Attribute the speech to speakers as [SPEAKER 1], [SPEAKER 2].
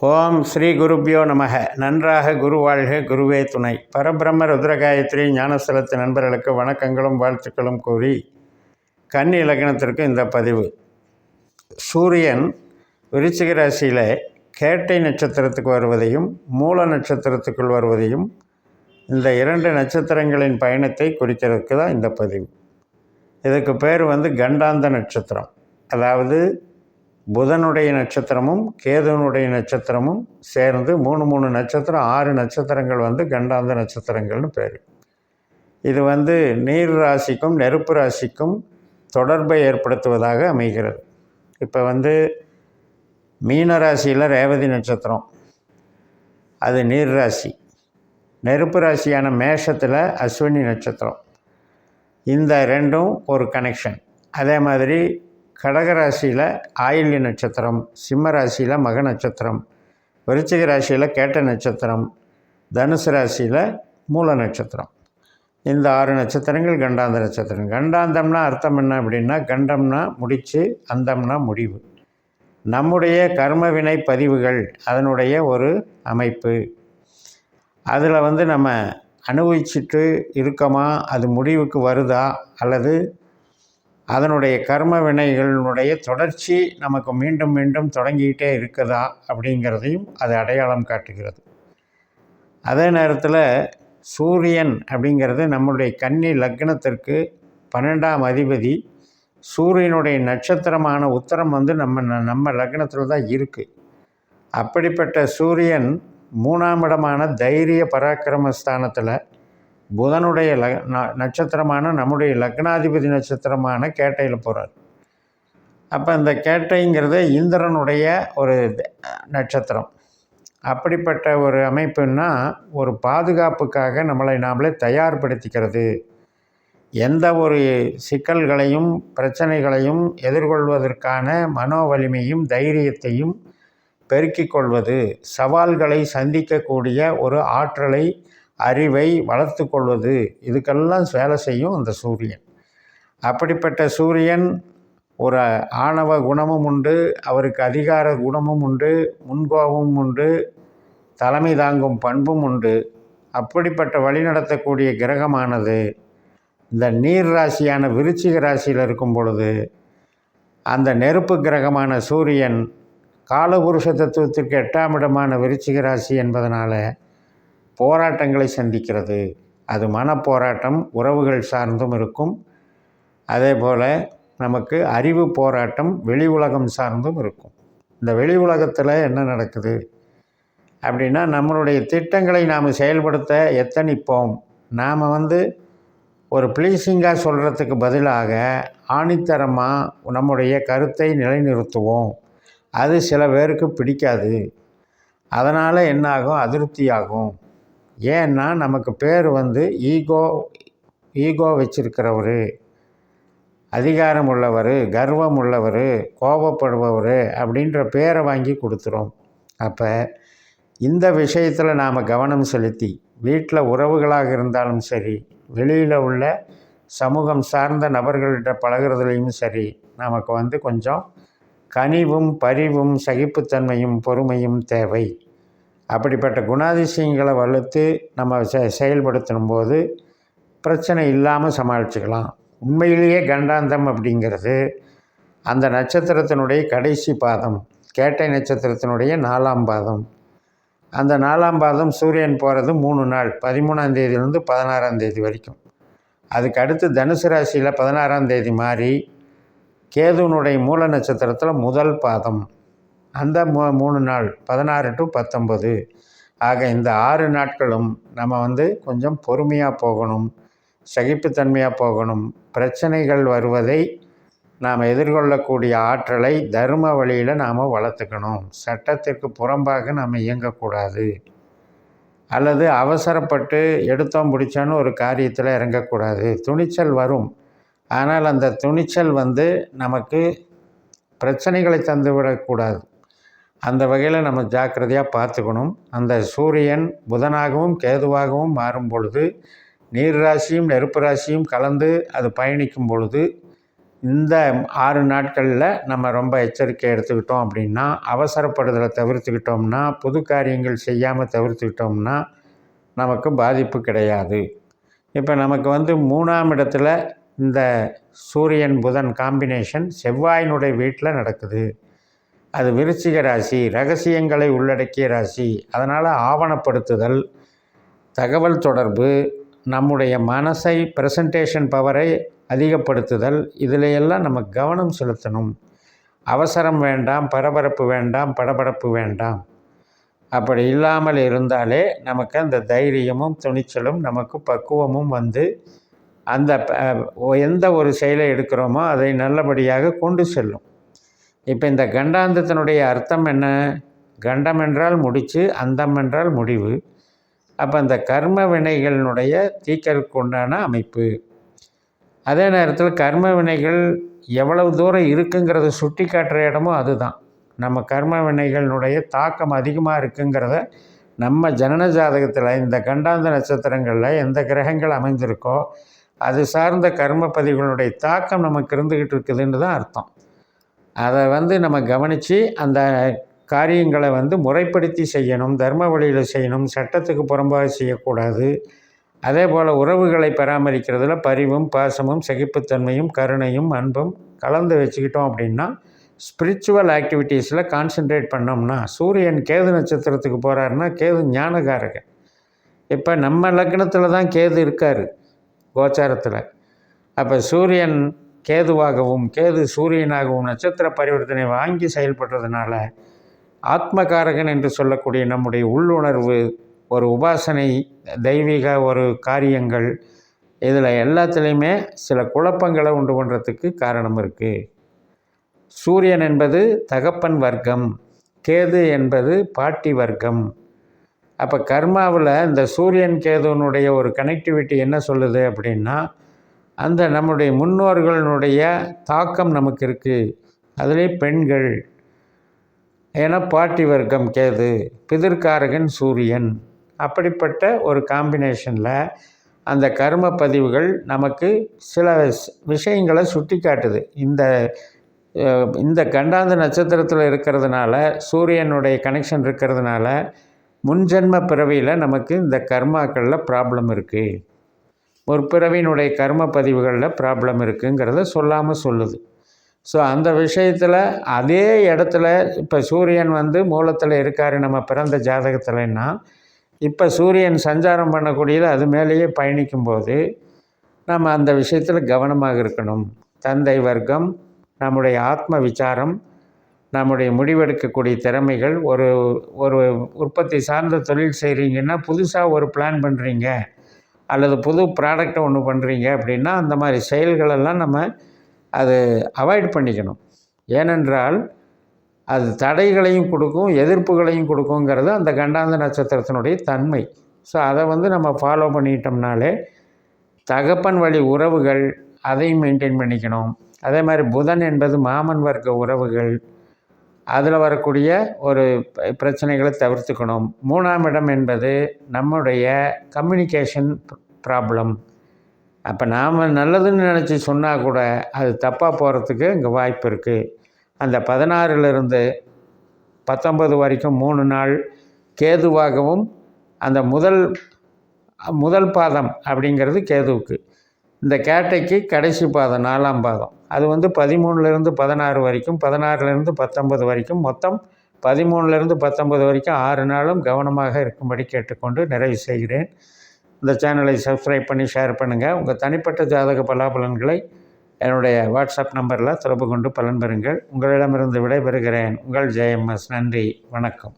[SPEAKER 1] ஓம் ஸ்ரீ குருப்பியோ நமக. நன்றாக குரு வாழ்க குருவே துணை. பரபிரம்ம ருத்ரகாயத்ரி ஞானஸ்தலத்து நண்பர்களுக்கு வணக்கங்களும் வாழ்த்துக்களும் கூறி கன்னி இலக்கணத்திற்கு இந்த பதிவு. சூரியன் விருச்சிக ராசியில் கேட்டை நட்சத்திரத்துக்கு வருவதையும் மூல நட்சத்திரத்துக்குள் வருவதையும் இந்த இரண்டு நட்சத்திரங்களின் பயணத்தை குறிக்கிறதுக்கு தான் இந்த பதிவு. இதுக்கு பேர் வந்து கண்டாந்த நட்சத்திரம். அதாவது புதனுடைய நட்சத்திரமும் கேதுனுடைய நட்சத்திரமும் சேர்ந்து மூணு மூணு நட்சத்திரம் ஆறு நட்சத்திரங்கள் வந்து கண்டாந்த நட்சத்திரங்கள்னு பேர். இது வந்து நீர் ராசிக்கும் நெருப்பு ராசிக்கும் தொடர்பை ஏற்படுத்துவதாக அமைகிறது. இப்போ வந்து மீன ராசியில் ரேவதி நட்சத்திரம். அது நீர் ராசி. நெருப்பு ராசியான மேஷத்தில் அஸ்வினி நட்சத்திரம். இந்த ரெண்டும் ஒரு கனெக்ஷன் அதே மாதிரி கடகராசியில் ஆயில்ய நட்சத்திரம் சிம்ம ராசியில் மக நட்சத்திரம் விருச்சிக ராசியில் கேட்ட நட்சத்திரம் தனுசு ராசியில் மூல நட்சத்திரம். இந்த ஆறு நட்சத்திரங்கள் கண்டாந்த நட்சத்திரம். கண்டாந்தம்னா அர்த்தம் என்ன அப்படின்னா கண்டம்னா முடிச்சு அந்தம்னா முடிவு. நம்முடைய கர்ம வினை பதிவுகள் அதனுடைய ஒரு அமைப்பு. அதில் வந்து நம்ம அனுபவிச்சுட்டு இருக்கோமா அது முடிவுக்கு வருதா அல்லது அதனுடைய கர்ம வினைகளினுடைய தொடர்ச்சி நமக்கு மீண்டும் மீண்டும் தொடங்கிக்கிட்டே இருக்குதா அப்படிங்கிறதையும் அது அடையாளம் காட்டுகிறது. அதே நேரத்தில் சூரியன் அப்படிங்கிறது நம்முடைய கன்னி லக்னத்திற்கு பன்னெண்டாம் அதிபதி. சூரியனுடைய நட்சத்திரமான உத்தரம் வந்து நம்ம நம்ம லக்னத்தில் தான் இருக்குது அப்படிப்பட்ட சூரியன் மூணாம் இடமான தைரிய பராக்கிரம ஸ்தானத்தில் புதனுடைய ல நட்சத்திரமான நம்முடைய லக்னாதிபதி நட்சத்திரமான கேட்டையில் போகிறார் அப்போ இந்த கேட்டைங்கிறது இந்திரனுடைய ஒரு நட்சத்திரம். அப்படிப்பட்ட ஒரு அமைப்புன்னா ஒரு பாதுகாப்புக்காக நம்மளை நாமளே தயார்படுத்திக்கிறது. எந்த ஒரு சிக்கல்களையும் பிரச்சனைகளையும் எதிர்கொள்வதற்கான மனோ வலிமையும் தைரியத்தையும் பெருக்கிக் கொள்வது சவால்களை சந்திக்கக்கூடிய ஒரு ஆற்றலை அறிவை வளர்த்து கொள்வது. இதுக்கெல்லாம் வேலை செய்யும் அந்த சூரியன். அப்படிப்பட்ட சூரியன் ஒரு ஆணவ குணமும் உண்டு அவருக்கு அதிகார குணமும் உண்டு முன்கோபமும் உண்டு தலைமை தாங்கும் பண்பும் உண்டு. அப்படிப்பட்ட வழிநடத்தக்கூடிய கிரகமானது இந்த நீர் ராசியான விருச்சிக ராசியில் இருக்கும் பொழுது அந்த நெருப்பு கிரகமான சூரியன் காலபுருஷ தத்துவத்திற்கு எட்டாம் இடமான விருச்சிக ராசி என்பதனால் போராட்டங்களை சந்திக்கிறது. அது மனப்போராட்டம் உறவுகள் சார்ந்தும் இருக்கும். அதே போல் நமக்கு அறிவு போராட்டம் வெளி உலகம் சார்ந்தும் இருக்கும். இந்த வெளி உலகத்தில் என்ன நடக்குது? அப்படின்னா நம்மளுடைய திட்டங்களை நாம் செயல்படுத்த எத்தனிப்போம்? நாம் வந்து ஒரு ப்ளீஸிங்காக சொல்கிறதுக்கு பதிலாக ஆணித்தரமாக நம்முடைய கருத்தை நிலைநிறுத்துவோம். அது சில பேருக்கு பிடிக்காது. அதனால் என்னாகும்? அதிருப்தியாகும். ஏன்னா நமக்கு பேர் வந்து ஈகோ ஈகோ வச்சிருக்கிறவர். அதிகாரம் உள்ளவர் கர்வம் உள்ளவர் கோபப்படுபவர் அப்படின்ற பேரை வாங்கி கொடுத்துரும் அப்போ இந்த விஷயத்தில் நாம் கவனம் செலுத்தி வீட்டில் உறவுகளாக இருந்தாலும் சரி வெளியில் உள்ள சமூகம் சார்ந்த நபர்கள்கிட்ட பழகிறதுலையும் சரி நமக்கு வந்து கொஞ்சம் கனிவும் பரிவும் சகிப்புத்தன்மையும் பொறுமையும் தேவை. அப்படிப்பட்ட குணாதிசயங்களை வளர்த்து நம்ம செ செயல்படுத்தும் போது பிரச்சனை இல்லாமல் சமாளிச்சுக்கலாம். உண்மையிலேயே கண்டாந்தம் அப்படிங்கிறது அந்த நட்சத்திரத்தினுடைய கடைசி பாதம் கேட்டை நட்சத்திரத்தினுடைய நாலாம் பாதம். அந்த நாலாம் பாதம் சூரியன் போகிறது மூணு நாள் பதிமூணாம் தேதியிலேருந்து பதினாறாம் தேதி வரைக்கும். அதுக்கு அடுத்து தனுசு ராசியில் பதினாறாம் தேதி மாறி கேதுனுடைய மூல நட்சத்திரத்தில் முதல் பாதம். அந்த மூ மூணு நாள் பதினாறு டு பத்தொம்பது ஆக இந்த ஆறு நாட்களும் நம்ம வந்து கொஞ்சம் பொறுமையாக போகணும் சகிப்புத்தன்மையாக போகணும். பிரச்சனைகள் வருவதை நாம் எதிர்கொள்ளக்கூடிய ஆற்றலை தர்ம வழியில் நாம் வளர்த்துக்கணும். சட்டத்திற்கு புறம்பாக நாம் இயங்கக்கூடாது. அல்லது அவசரப்பட்டு எடுத்தோம் பிடிச்சோன்னு ஒரு காரியத்தில் இறங்கக்கூடாது. துணிச்சல் வரும். ஆனால் அந்த துணிச்சல் வந்து நமக்கு பிரச்சனைகளை தந்துவிடக்கூடாது. அந்த வகையில் நம்ம ஜாக்கிரதையாக பார்த்துக்கணும். அந்த சூரியன் புதனாகவும் கேதுவாகவும் மாறும் பொழுது நீர் ராசியும் நெருப்பு ராசியும் கலந்து அது பயணிக்கும் பொழுது இந்த ஆறு நாட்களில் நம்ம ரொம்ப எச்சரிக்கை எடுத்துக்கிட்டோம் அப்படின்னா அவசரப்படுதலை தவிர்த்துக்கிட்டோம்னா புது காரியங்கள் செய்யாமல் தவிர்த்துக்கிட்டோம்னா நமக்கு பாதிப்பு கிடையாது. இப்போ நமக்கு வந்து மூணாம் இடத்துல இந்த சூரியன் புதன் காம்பினேஷன் செவ்வாயினுடைய வீட்டில் நடக்குது. அது விருச்சிக ராசி ரகசியங்களை உள்ளடக்கிய ராசி. அதனால் ஆவணப்படுத்துதல் தகவல் தொடர்பு நம்முடைய மனசை ப்ரெசன்டேஷன் பவரை அதிகப்படுத்துதல் இதில் எல்லாம் நம்ம கவனம் செலுத்தணும். அவசரம் வேண்டாம் பரபரப்பு வேண்டாம் படபடப்பு வேண்டாம். அப்படி இல்லாமல் இருந்தாலே நமக்கு அந்த தைரியமும் துணிச்சலும் நமக்கு பக்குவமும் வந்து அந்த எந்த ஒரு செயலை எடுக்கிறோமோ அதை நல்லபடியாக கொண்டு செல்லும். இப்போ இந்த கண்டாந்தத்தினுடைய அர்த்தம் என்ன? கண்டம் என்றால் முடிச்சு அந்தம் என்றால் முடிவு. அப்போ அந்த கர்ம வினைகளினுடைய தீக்கலுக்கு உண்டான அமைப்பு. அதே நேரத்தில் கர்ம வினைகள் எவ்வளவு தூரம் இருக்குங்கிறத சுட்டி காட்டுற இடமும் அதுதான். நம்ம கர்ம வினைகளினுடைய தாக்கம் அதிகமாக இருக்குங்கிறத நம்ம ஜனன ஜாதகத்தில் இந்த கண்டாந்த நட்சத்திரங்களில் எந்த கிரகங்கள் அமைந்திருக்கோ அது சார்ந்த கர்ம பதிவுகளுடைய தாக்கம் நமக்கு இருந்துக்கிட்டு இருக்குதுன்னு தான் அர்த்தம். அதை வந்து நம்ம கவனித்து அந்த காரியங்களை வந்து முறைப்படுத்தி செய்யணும் தர்ம வழியில் செய்யணும் சட்டத்துக்கு புறம்பாக செய்யக்கூடாது. அதே போல் உறவுகளை பராமரிக்கிறதுல பரிவும் பாசமும் சகிப்புத்தன்மையும் கருணையும் அன்பும் கலந்து வச்சுக்கிட்டோம் அப்படின்னா ஸ்பிரிச்சுவல் ஆக்டிவிட்டீஸில் கான்சென்ட்ரேட் பண்ணோம்னா சூரியன் கேது நட்சத்திரத்துக்கு போகிறாருன்னா கேது ஞானகாரகன். இப்போ நம்ம லக்னத்தில் தான் கேது இருக்கார் கோச்சாரத்தில். அப்போ சூரியன் கேதுவாகவும் கேது சூரியனாகவும் நட்சத்திர பரிவர்த்தனை வாங்கி செயல்படுறதுனால ஆத்மகாரகன் என்று சொல்லக்கூடிய நம்முடைய உள்ளுணர்வு ஒரு உபாசனை தெய்வீக ஒரு காரியங்கள் இதில் எல்லாத்துலேயுமே சில குழப்பங்களை உண்டு பண்ணுறதுக்கு காரணம் இருக்குது சூரியன் என்பது தகப்பன் வர்க்கம் கேது என்பது பாட்டி வர்க்கம். அப்போ கர்மாவில் இந்த சூரியன் கேதுனுடைய ஒரு கனெக்டிவிட்டி என்ன சொல்லுது அப்படின்னா அந்த நம்முடைய முன்னோர்களினுடைய தாக்கம் நமக்கு இருக்குது அதிலே பெண்கள் ஏன்னா பாட்டி வர்க்கம் கேது பிதிர்காரகன் சூரியன். அப்படிப்பட்ட ஒரு காம்பினேஷனில் அந்த கர்ம பதிவுகள் நமக்கு சில விஷயங்களை சுட்டி காட்டுது இந்த இந்த கண்டாந்த நட்சத்திரத்தில் இருக்கிறதுனால சூரியனுடைய கனெக்ஷன் இருக்கிறதுனால முன்ஜென்ம பிறவியில் நமக்கு இந்த கர்மாக்களில் ப்ராப்ளம் இருக்குது ஒரு பிறவியினுடைய கர்ம பதிவுகளில் ப்ராப்ளம் இருக்குங்கிறத சொல்லாமல் சொல்லுது. ஸோ அந்த விஷயத்தில் அதே இடத்துல இப்போ சூரியன் வந்து மூலத்தில் இருக்கார் நம்ம பிறந்த ஜாதகத்திலன்னா இப்போ சூரியன் சஞ்சாரம் பண்ணக்கூடியது அது மேலேயே பயணிக்கும்போது நம்ம அந்த விஷயத்தில் கவனமாக இருக்கணும். தந்தை வர்க்கம் நம்முடைய ஆத்ம விசாரம் நம்முடைய முடிவெடுக்கக்கூடிய திறமைகள் ஒரு ஒரு உற்பத்தி சார்ந்த தொழில் செய்கிறீங்கன்னா புதுசாக ஒரு பிளான் பண்ணுறீங்க அல்லது புது ப்ராடக்டை ஒன்று பண்ணுறீங்க அப்படின்னா அந்த மாதிரி செயல்களெல்லாம் நம்ம அது அவாய்ட் பண்ணிக்கணும். ஏனென்றால் அது தடைகளையும் கொடுக்கும் எதிர்ப்புகளையும் கொடுக்குங்கிறது அந்த கண்டாந்த நட்சத்திரத்தினுடைய தன்மை. ஸோ அதை வந்து நம்ம ஃபாலோ பண்ணிட்டோம்னாலே தகப்பன் வழி உறவுகள் அதையும் மெயின்டைன் பண்ணிக்கணும். அதே மாதிரி புதன் என்பது மாமன் வர்க்க உறவுகள். அதில் வரக்கூடிய ஒரு பிரச்சனைகளை தவிர்த்துக்கணும். மூணாம் இடம் என்பது நம்முடைய கம்யூனிகேஷன் ப்ராப்ளம் அப்போ நாம் நல்லதுன்னு நினச்சி சொன்னால் கூட அது தப்பாக போகிறதுக்கு இங்கே வாய்ப்பு இருக்குது அந்த பதினாறுலேருந்து பத்தொம்பது வரைக்கும் மூணு நாள் கேதுவாகவும் அந்த முதல் முதல் பாதம் அப்படிங்கிறது கேதுவுக்கு. இந்த கேட்டைக்கு கடைசி பாதம் நாலாம் பாதம். அது வந்து பதிமூணுலேருந்து பதினாறு வரைக்கும் பதினாறுலேருந்து பத்தொன்பது வரைக்கும். மொத்தம் பதிமூணுலேருந்து பத்தொன்பது வரைக்கும் ஆறு நாளும் கவனமாக இருக்கும்படி கேட்டுக்கொண்டு நிறைவு செய்கிறேன். இந்த சேனலை சப்ஸ்கிரைப் பண்ணி ஷேர் பண்ணுங்கள் உங்கள் தனிப்பட்ட ஜாதக பலாபலன்களை என்னுடைய வாட்ஸ்அப் நம்பரில் தொடர்பு கொண்டு பலன் பெறுங்கள். உங்களிடமிருந்து விடைபெறுகிறேன். உங்கள் ஜெயம்எஸ் நன்றி. வணக்கம்.